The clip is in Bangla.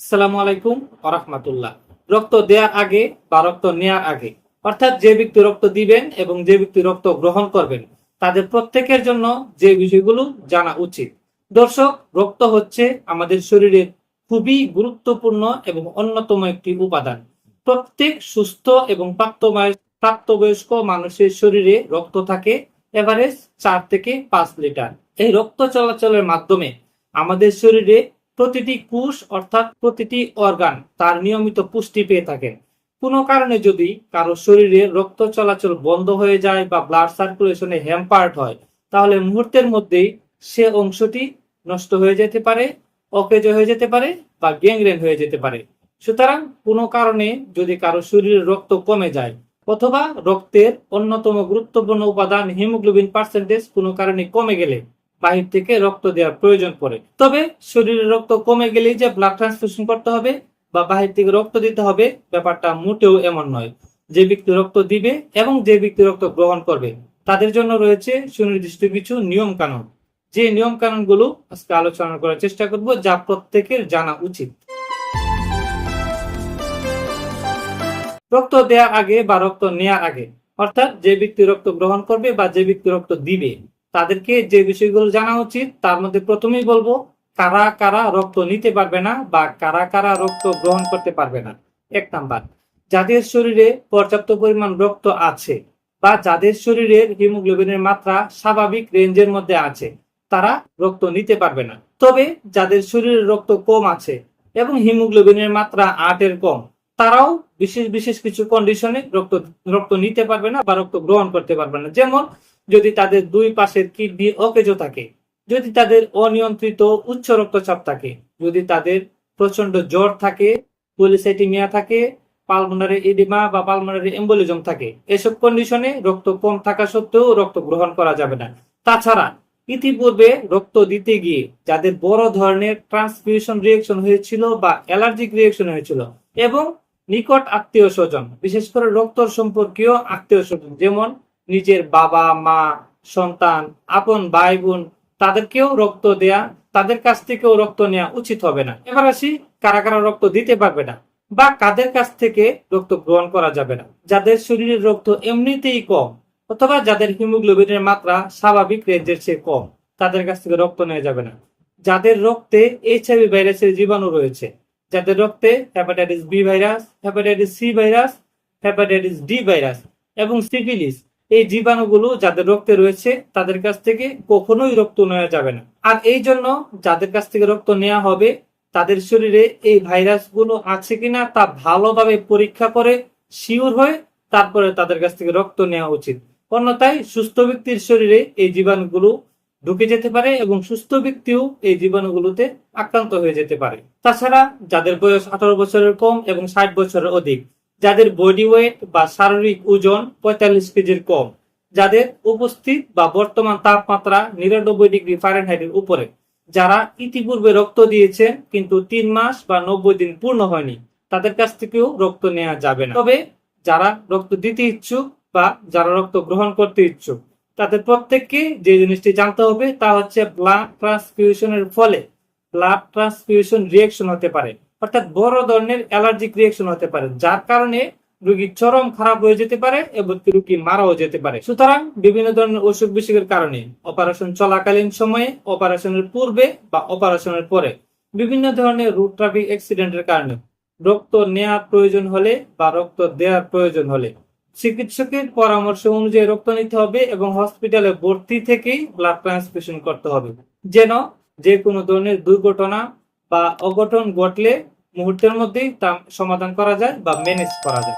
আসসালামু আলাইকুম আরহামাতুল্লাহ রক্ত দেওয়ার আগে বা রক্ত নেওয়ার আগে, অর্থাৎ যে ব্যক্তি রক্ত দিবেন এবং যে ব্যক্তি রক্ত গ্রহণ করবেন, তাদের প্রত্যেকের জন্য যে বিষয়গুলো জানা উচিত। দর্শক, রক্ত হচ্ছে আমাদের শরীরের খুবই গুরুত্বপূর্ণ এবং অন্যতম একটি উপাদান। প্রত্যেক সুস্থ এবং প্রাপ্তবয়স্ক প্রাপ্তবয়স্ক মানুষের শরীরে রক্ত থাকে এভারেজ চার থেকে পাঁচ লিটার। এই রক্ত চলাচলের মাধ্যমে আমাদের শরীরে প্রতিটি কোষ অর্থাৎ প্রতিটি অর্গান তার নিয়মিত পুষ্টি পেয়ে থাকেন কোনো কারণে যদি কারও শরীরে রক্ত চলাচল বন্ধ হয়ে যায় বা ব্লাড সার্কুলেশনে হ্যাম্পার্ড হয়, তাহলে মুহূর্তের মধ্যেই সে অংশটি নষ্ট হয়ে যেতে পারে, অকেজ হয়ে যেতে পারে বা গ্যাংগ্রেন হয়ে যেতে পারে। সুতরাং কোনো কারণে যদি কারও শরীরে রক্ত কমে যায় অথবা রক্তের অন্যতম গুরুত্বপূর্ণ উপাদান হিমোগ্লোবিন পার্সেন্টেজ কোনো কারণে কমে গেলে বাহির থেকে রক্ত দেওয়ার প্রয়োজন পড়ে। তবে শরীরে রক্ত কমে গেলেই যে ব্লাড ট্রান্সফিউশন করতে হবে বা বাহির থেকে রক্ত দিতে হবে, ব্যাপারটা মোটেও এমন নয়। যে ব্যক্তি রক্ত দিবে এবং যে ব্যক্তি রক্ত গ্রহণ করবে, তাদের জন্য রয়েছে সুনির্দিষ্ট কিছু নিয়ম কানুন যে নিয়ম কানুনগুলো আজকে আলোচনা করার চেষ্টা করব, যা প্রত্যেকের জানা উচিত। রক্ত দেওয়ার আগে বা রক্ত নেওয়ার আগে, অর্থাৎ যে ব্যক্তি রক্ত গ্রহণ করবে বা যে ব্যক্তি রক্ত দিবে তাদেরকে যে বিষয়গুলো জানা উচিত, তার মধ্যে প্রথমেই বলব, কারা কারা রক্ত নিতে পারবে না বা কারা কারা রক্ত গ্রহণ করতে পারবে না। এক নাম্বার, যাদের শরীরে পর্যাপ্ত পরিমাণ রক্ত আছে বা যাদের শরীরের হিমোগ্লোবিনের মাত্রা স্বাভাবিক রেঞ্জের মধ্যে আছে, তারা রক্ত নিতে পারবে না। তবে যাদের শরীরে রক্ত কম আছে এবং হিমোগ্লোবিনের মাত্রা আটের কম, তারাও বিশেষ বিশেষ কিছু কন্ডিশনে রক্ত রক্ত নিতে পারবে না বা রক্ত গ্রহণ করতে পারবে না। যেমন যদি তাদের দুই পাশের কিডনি অকেজো থাকে, যদি তাদের অনিয়ন্ত্রিত উচ্চ রক্তচাপ থাকে, যদি তাদের প্রচণ্ড জ্বর থাকে পলিসাইটিমিয়া থাকে পালমোনারি এডিমা বা পালমোনারি এম্বোলিজম থাকে, এসব কন্ডিশনে রক্ত কম থাকা সত্ত্বেও রক্ত গ্রহণ করা যাবে না। তাছাড়া, ইতিপূর্বে রক্ত দিতে গিয়ে যাদের বড় ধরনের ট্রান্সফিউশন রিয়েকশন হয়েছিল বা অ্যালার্জিক রিয়েকশন হয়েছিল এবং নিকট আত্মীয় স্বজন, বিশেষ করে রক্ত সম্পর্কীয় আত্মীয় স্বজন, যেমন নিজের বাবা, মা, সন্তান, আপন ভাই বোন তাদেরকেও রক্ত দেয়া, তাদের কাছ থেকেও রক্ত নেওয়া উচিত হবে না। এবার আসি, কারা কারা রক্ত দিতে পারবে না বা কাদের কাছ থেকে রক্ত গ্রহণ করা যাবে না। যাদের শরীরের রক্ত এমনিতেই কম অথবা যাদের হিমোগ্লোবিনের মাত্রা স্বাভাবিক রেঞ্জের চেয়ে কম, তাদের কাছ থেকে রক্ত নেওয়া যাবে না। যাদের রক্তে এইচ এইচআইভি ভাইরাসের জীবাণু রয়েছে, যাদের রক্তে hepatitis B virus hepatitis C virus hepatitis D virus এবং সিফিলিস এই জীবাণুগুলো যাদের রক্তে রয়েছে, তাদের কাছ থেকে কখনোই রক্ত নেওয়া যাবে না। আর এই জন্য যাদের কাছ থেকে রক্ত নেওয়া হবে, তাদের শরীরে এই ভাইরাসগুলো আছে কিনা তা ভালোভাবে পরীক্ষা করে শিওর হয়ে তারপরে তাদের কাছ থেকে রক্ত নেওয়া উচিত। অন্যথায় সুস্থ ব্যক্তির শরীরে এই জীবাণুগুলো ঢুকে যেতে পারে এবং সুস্থ ব্যক্তিও এই জীবাণুগুলোতে আক্রান্ত হয়ে যেতে পারে। তাছাড়া যাদের বয়স আঠারো বছরের কম এবং ষাট বছরের অধিক যাদের বডি ওয়েট বা শারীরিক ওজন পঁয়তাল্লিশ কেজির কম, যাদের উপস্থিত বা বর্তমান তাপমাত্রা নিরানব্বই ডিগ্রি ফারেনহাইটের উপরে, যারা ইতিপূর্বে রক্ত দিয়েছেন কিন্তু তিন মাস বা নব্বই দিন পূর্ণ হয়নি, তাদের কাছ থেকেও রক্ত নেওয়া যাবে না। তবে যারা রক্ত দিতে ইচ্ছুক বা যারা রক্ত গ্রহণ করতে ইচ্ছুক, তাদের প্রত্যেককে যে জিনিসটি জানতে হবে তা হচ্ছে ব্লাড ট্রান্সফিউশনের ফলে ব্লাড ট্রান্সফিউশন রিয়েকশন হতে পারে। অর্থাৎ বড় ধরনের অ্যালার্জিক রিয়েকশন হতে পারে, যার কারণে রোগী চরম খারাপ হয়ে যেতে পারে এবং রোগী মারাও যেতে পারে। সুতরাং বিভিন্ন ধরনের অসুখ বিসুখের কারণে অপারেশন চলাকালীন সময়ে অপারেশনের পূর্বে বা অপারেশনের পরে বিভিন্ন ধরনের রুট ট্রাফিক অ্যাক্সিডেন্টের কারণে রক্ত নেওয়ার প্রয়োজন হলে বা রক্ত দেওয়ার প্রয়োজন হলে চিকিৎসকের পরামর্শ অনুযায়ী রক্ত নিতে হবে এবং হসপিটালে ভর্তি থেকেই ব্লাড ট্রান্সফিউশন করতে হবে। যেন যে কোনো ধরনের দুর্ঘটনা বা অঘটন ঘটলে মুহূর্তের মধ্যেই তা সমাধান করা যায় বা ম্যানেজ করা যায়।